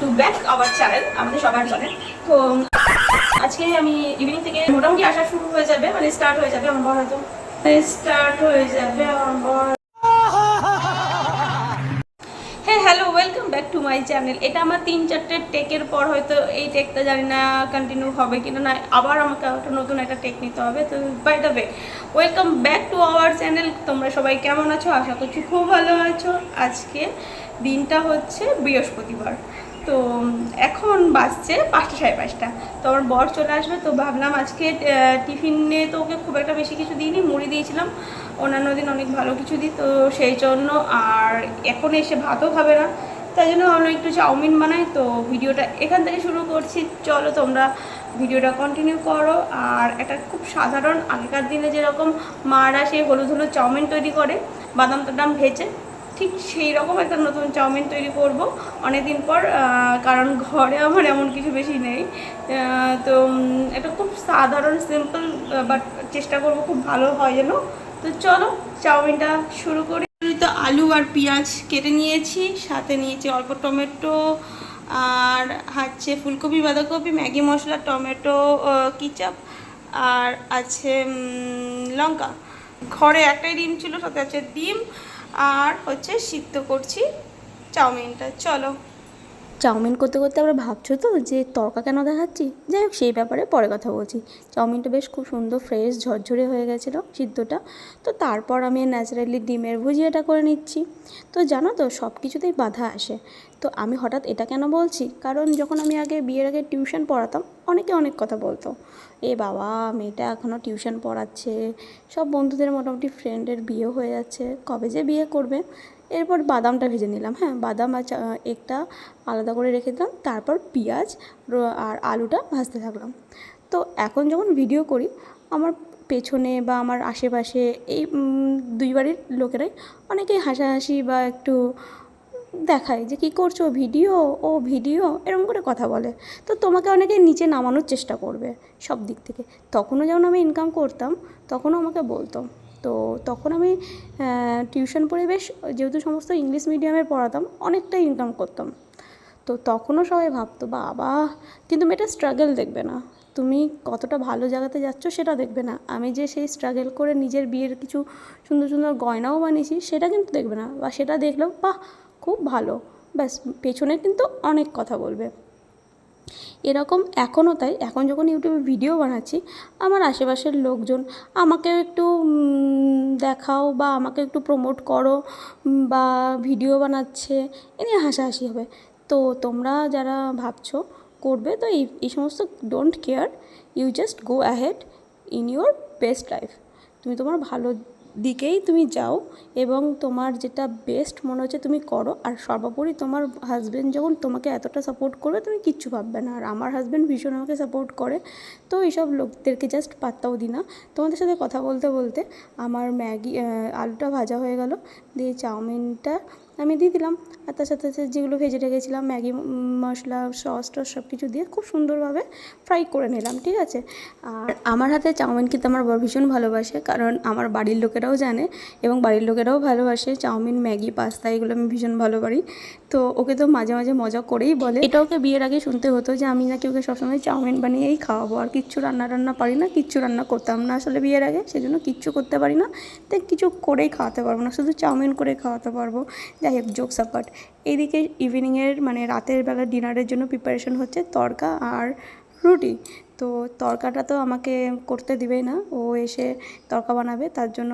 To back our channel আমাদের সবার channel তো, আজকে আমি ইভিনিং থেকে মোটামুটি আসা শুরু হয়ে যাবে মানে স্টার্ট হয়ে যাবে আমার হয়তো স্টার্ট মানে হয়ে যাবে আমার টু মাই চ্যানেল এটা আমার তিন চারটে টেকের পর হয়তো এই টেকটা জানি না কন্টিনিউ হবে কিনা না, আবার আমাকে একটা নতুন একটা টেক নিতে হবে। তো by the way welcome back to our channel তোমরা সবাই কেমন আছো? আশা করছি খুব ভালো আছো। আজকে দিনটা হচ্ছে বৃহস্পতিবার। তো এখন বাজছে পাঁচটা সাড়ে পাঁচটা। তো আমার বর চলে আসবে, তো ভাবলাম আজকে টিফিনে তো ওকে খুব একটা বেশি কিছু দিইনি, মুড়ি দিয়েছিলাম। অন্যান্য দিন অনেক ভালো কিছু দিই, তো সেই জন্য আর এখন এসে ভাতও খাবে না। তাই জন্য আমরা একটু চাউমিন বানাই, তো ভিডিওটা এখান থেকে শুরু করছি। চলো তোমরা ভিডিওটা কন্টিনিউ করো। আর এটা খুব সাধারণ আগেকার দিনে যেরকম মারা সেই হলুদ হলুদ চাউমিন তৈরি করে, বাদাম টাদাম ভেজে, ঠিক সেই রকম একটা নতুন চাউমিন তৈরি করব। অনেকদিন পর কারণ ঘরে আমার এমন কিছু বেশি নেই। তো এটা খুব সাধারণ সিম্পল বাট চেষ্টা করব খুব ভালো হয় যেন। তো চলো, চাউমিনটা শুরু করি। আলু আর পেঁয়াজ কেটে নিয়েছি, সাথে নিয়েছি অল্প টমেটো আর হচ্ছে ফুলকপি, বাঁধাকপি, ম্যাগি মশলা, টমেটো কিচাপ আর আছে লঙ্কা। ঘরে একটাই ডিম ছিল, সাথে আছে ডিম আর হচ্ছে সিদ্ধ করছি চাউমিনটা। চলো। চাউমিন করতে করতে আমরা ভাবছ তো যে তরকা কেন দেখাচ্ছি? যাই হোক, সেই ব্যাপারে পরে কথা বলছি। চাউমিনটা বেশ খুব সুন্দর ফ্রেশ ঝরঝরে হয়ে গেছিল সিদ্ধটা। তো তারপর আমি ন্যাচারালি ডিমের ভুজিয়াটা করে নিচ্ছি। তো জানো তো, সব কিছুতেই বাধা আসে। তো আমি হঠাৎ এটা কেন বলছি? কারণ যখন আমি আগে বিয়ের আগে টিউশন পড়াতাম, অনেকে অনেক কথা বলতো। এ বাবা, মেয়েটা এখনও টিউশন পড়াচ্ছে, সব বন্ধুদের মোটামুটি ফ্রেন্ডের বিয়ে হয়ে যাচ্ছে, কবে যে বিয়ে করবে? এরপর বাদামটা ভেজে নিলাম হ্যাঁ? বাদাম আর একটা আলাদা করে রেখে দিলাম, তারপর পেঁয়াজ আর আলুটা ভাজতে থাকলাম। তো এখন যখন ভিডিও করি, আমার পেছনে বা আমার আশেপাশে এই দুই বাড়ির লোকেরাই অনেকেই হাসাহাসি বা একটু দেখায় যে, কী করছ? ভিডিও? ও ভিডিও? এরকম করে কথা বলে। তো তোমাকে অনেকে নিচে নামানোর চেষ্টা করবে সব দিক থেকে। তখনও যেমন আমি ইনকাম করতাম, তখনও আমাকে বলতো। তো তখন আমি টিউশন পড়ে বেশ যেহেতু সমস্ত ইংলিশ মিডিয়ামে পড়াতাম অনেকটাই ইনকাম করতাম। তো তখনও সবাই ভাবতো, বাবা, কিন্তু মেয়েটা স্ট্রাগল দেখবে না। তুমি কতটা ভালো জায়গাতে যাচ্ছ সেটা দেখবে না। আমি যে সেই স্ট্রাগল করে নিজের বিয়ের কিছু সুন্দর সুন্দর গয়নাও বানিয়েছি সেটা কিন্তু দেখবে না। বা সেটা দেখলেও, বাহ, খুব ভালো। ব্যাস, পেছনে কিন্তু অনেক কথা বলবে। এরকম এখনও তাই। এখন যখন ইউটিউবে ভিডিও বানাচ্ছি, আমার আশেপাশের লোকজন আমাকেও একটু দেখাও বা আমাকে একটু প্রমোট করো বা ভিডিও বানাচ্ছে, এ নিয়ে হাসাহাসি হবে। তো তোমরা যারা ভাবছ করবে, তো এই এই সমস্ত don't care you just go ahead in your best life তুমি তোমার ভালো দিকেই তুমি যাও এবং তোমার যেটা বেস্ট মনে হচ্ছে তুমি করো। আর সর্বোপরি তোমার হাজব্যান্ড যখন তোমাকে এতটা সাপোর্ট করবে, তুমি কিচ্ছু ভাববে না। আর আমার হাজব্যান্ড ভীষণ আমাকে সাপোর্ট করে। তো এইসব লোকদেরকে জাস্ট পাত্তাও দিই না। তোমাদের সাথে কথা বলতে বলতে আমার ম্যাগি আলুটা ভাজা হয়ে গেল। দিয়ে চাউমিনটা আমি দিয়ে দিলাম। আর তার সাথে সাথে যেগুলো ভেজে রেখেছিলাম, ম্যাগি মশলা, সস টস সব কিছু দিয়ে খুব সুন্দরভাবে ফ্রাই করে নিলাম, ঠিক আছে? আর আমার হাতে চাউমিন খেতে আমার বর ভীষণ ভালোবাসে, কারণ আমার বাড়ির লোকেরাও জানে এবং বাড়ির লোকেরাও ভালোবাসে চাউমিন, ম্যাগি, পাস্তা, এগুলো আমি ভীষণ ভালো পারি তো ওকে তো মাঝে মাঝে মজা করেই বলে। এটা ওকে বিয়ের আগে শুনতে হতো যে আমি নাকি ওকে সবসময় চাউমিন বানিয়েই খাওয়াবো, আর কিচ্ছু রান্না টান্না পারি না, কিচ্ছু রান্না করতাম না আসলে বিয়ের আগে, সেজন্য কিচ্ছু করতে পারি না। তাই কিছু করেই খাওয়াতে পারব না, শুধু চাউমিন করে খাওয়াতে পারব। যাই হোক জোক সাপাট এইদিকে ইভিনিংয়ের মানে রাতের বেলা ডিনারের জন্য প্রিপারেশন হচ্ছে তড়কা আর রুটি। তো তড়কাটা তো আমাকে করতে দিবেই না, ও এসে তড়কা বানাবে, তার জন্য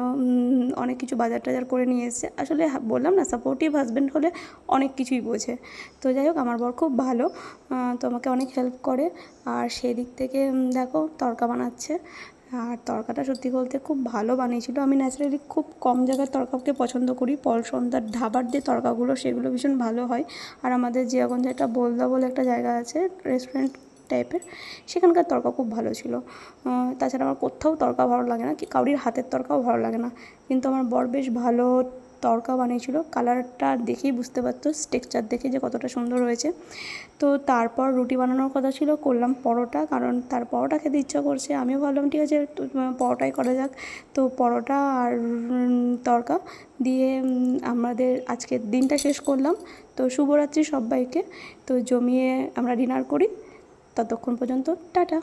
অনেক কিছু বাজার টাজার করে নিয়ে এসেছে। আসলে বললাম না সাপোর্টিভ হাজব্যান্ড হলে অনেক কিছুই বোঝে। তো যাই হোক, আমার বর খুব ভালো তো আমাকে অনেক হেল্প করে। আর সেদিক থেকে দেখো, তড়কা বানাচ্ছে। আর তরকাটা সত্যি বলতে খুব ভালো বানিয়েছিল। আমি ন্যাচারালি খুব কম জায়গার তরকাকে পছন্দ করি। পল, সন্ধ্যার ধাবার যে তরকাগুলো, সেগুলো ভীষণ ভালো হয়। আর আমাদের জিয়াগঞ্জে একটা বলদা বলে একটা জায়গা আছে রেস্টুরেন্ট টাইপের সেখানকার তরকা খুব ভালো ছিল। তাছাড়া আমার কোথাও তরকা ভালো লাগে না, কি কাউরির হাতের তরকাও ভালো লাগে না। কিন্তু আমার বর বেশ ভালো তড়কা বানিয়েছিল। কালারটা দেখেই বুঝতে পারতো টেক্সচার দেখে যে কতটা সুন্দর হয়েছে। তো তারপর রুটি বানানোর কথা ছিল, করলাম পরোটা, কারণ তার পরোটা খেতে ইচ্ছা করছে। আমিও ভাবলাম, ঠিক আছে পরোটাই করা যাক। তো পরোটা আর তড়কা দিয়ে আমাদের আজকের দিনটা শেষ করলাম। তো শুভরাত্রি সবাইকে। তো জমিয়ে আমরা ডিনার করি। ততক্ষণ পর্যন্ত, টাটা।